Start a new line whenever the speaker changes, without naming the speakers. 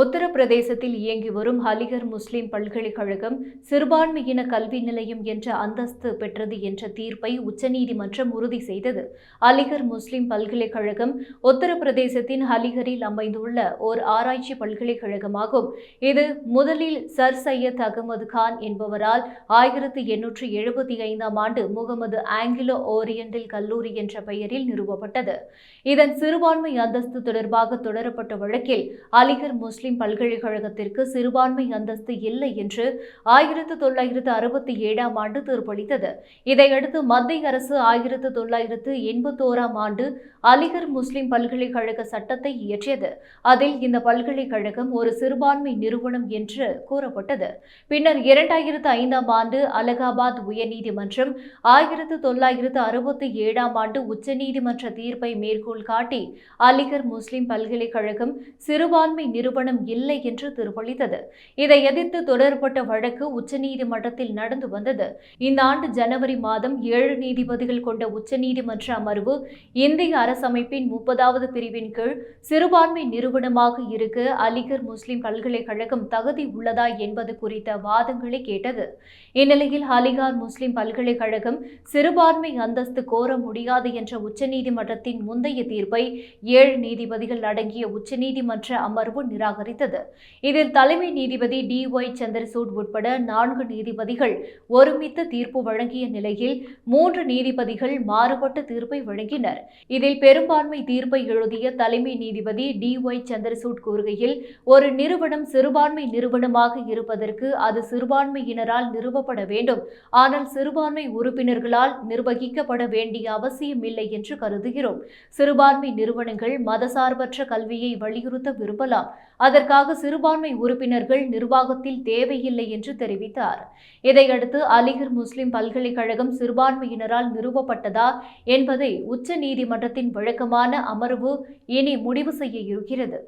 உத்தரப்பிரதேசத்தில் இயங்கி வரும் ஹலிகர் முஸ்லிம் பல்கலைக்கழகம் சிறுபான்மையின கல்வி நிலையம் என்ற அந்தஸ்து பெற்றது என்ற தீர்ப்பை உச்சநீதிமன்றம் உறுதி செய்தது. அலிகர் முஸ்லிம் பல்கலைக்கழகம் உத்தரப்பிரதேசத்தின் ஹலிகரில் அமைந்துள்ள ஓர் ஆராய்ச்சி பல்கலைக்கழகமாகும். இது முதலில் சர் சையத் அகமது கான் என்பவரால் ஆயிரத்தி எண்ணூற்றி எழுபத்தி ஐந்தாம் ஆண்டு முகமது ஆங்கிலோ ஓரியண்டல் கல்லூரி என்ற பெயரில் நிறுவப்பட்டது. இதன் சிறுபான்மை அந்தஸ்து தொடர்பாக தொடரப்பட்ட வழக்கில் அலிகர் முஸ்லிம் முஸ்லிம் பல்கலைக்கழகத்திற்கு சிறுபான்மை அந்தஸ்து இல்லை என்று ஆயிரத்து தொள்ளாயிரத்து அறுபத்தி ஏழாம் ஆண்டு தீர்ப்பளித்தது. இதையடுத்து மத்திய அரசு ஆயிரத்து தொள்ளாயிரத்து எண்பத்தோராம் ஆண்டு அலிகர் முஸ்லிம் பல்கலைக்கழக சட்டத்தை இயற்றியது. அதில் இந்த பல்கலைக்கழகம் ஒரு சிறுபான்மை நிறுவனம் என்று கூறப்பட்டது. பின்னர் இரண்டாயிரத்து ஐந்தாம் ஆண்டு அலகாபாத் உயர்நீதிமன்றம் ஆயிரத்து தொள்ளாயிரத்து அறுபத்தி ஏழாம் ஆண்டு உச்சநீதிமன்ற தீர்ப்பை மேற்கோள் காட்டி அலிகர் முஸ்லிம் பல்கலைக்கழகம் சிறுபான்மை நிறுவனம் இல்லை என்று தீர்ப்பளித்தது. இதை எதிர்த்து தொடரப்பட்ட வழக்கு உச்சநீதிமன்றத்தில் நடந்து வந்தது. இந்த ஆண்டு ஜனவரி மாதம் ஏழு நீதிபதிகள் கொண்ட உச்சநீதிமன்ற அமர்வு இந்திய அரசமைப்பின் முப்பதாவது பிரிவின் கீழ் சிறுபான்மை நிறுவனமாக இருக்க அலிகர் முஸ்லிம் பல்கலைக்கழகம் தகுதி உள்ளதா என்பது குறித்த வாதங்களை கேட்டது. இந்நிலையில் அலிகார் முஸ்லிம் பல்கலைக்கழகம் சிறுபான்மை அந்தஸ்து கோர முடியாது என்ற உச்சநீதிமன்றத்தின் முந்தைய தீர்ப்பை ஏழு நீதிபதிகள் அடங்கிய உச்சநீதிமன்ற அமர்வு நிராகரித்தது இதில் தலைமை நீதிபதி டி ஒய் சந்திரசூட் உட்பட நான்கு நீதிபதிகள் ஒருமித்த தீர்ப்பு வழங்கிய நிலையில் மூன்று நீதிபதிகள் மாறுபட்ட தீர்ப்பை வழங்கினர். இதில் பெரும்பான்மை தீர்ப்பை எழுதிய தலைமை நீதிபதி டி ஒய் சந்திரசூட் கூறுகையில் ஒரு நிறுவனம் சிறுபான்மை நிறுவனமாக இருப்பதற்கு அது சிறுபான்மையினரால் நிறுவப்பட வேண்டும். ஆனால் சிறுபான்மை உறுப்பினர்களால் நிர்வகிக்கப்பட வேண்டிய அவசியமில்லை என்று கருதுகிறோம். சிறுபான்மை நிறுவனங்கள் மதசார்பற்ற கல்வியை வலியுறுத்த விரும்பலாம். அதற்காக சிறுபான்மை உறுப்பினர்கள் நிர்வாகத்தில் தேவையில்லை என்று தெரிவித்தார். இதையடுத்து அலிகர் முஸ்லிம் பல்கலைக்கழகம் சிறுபான்மையினரால் நிறுவப்பட்டதா என்பதை உச்ச நீதிமன்றத்தின் வழக்கமான அமர்வு இனி முடிவு செய்ய இருக்கிறது.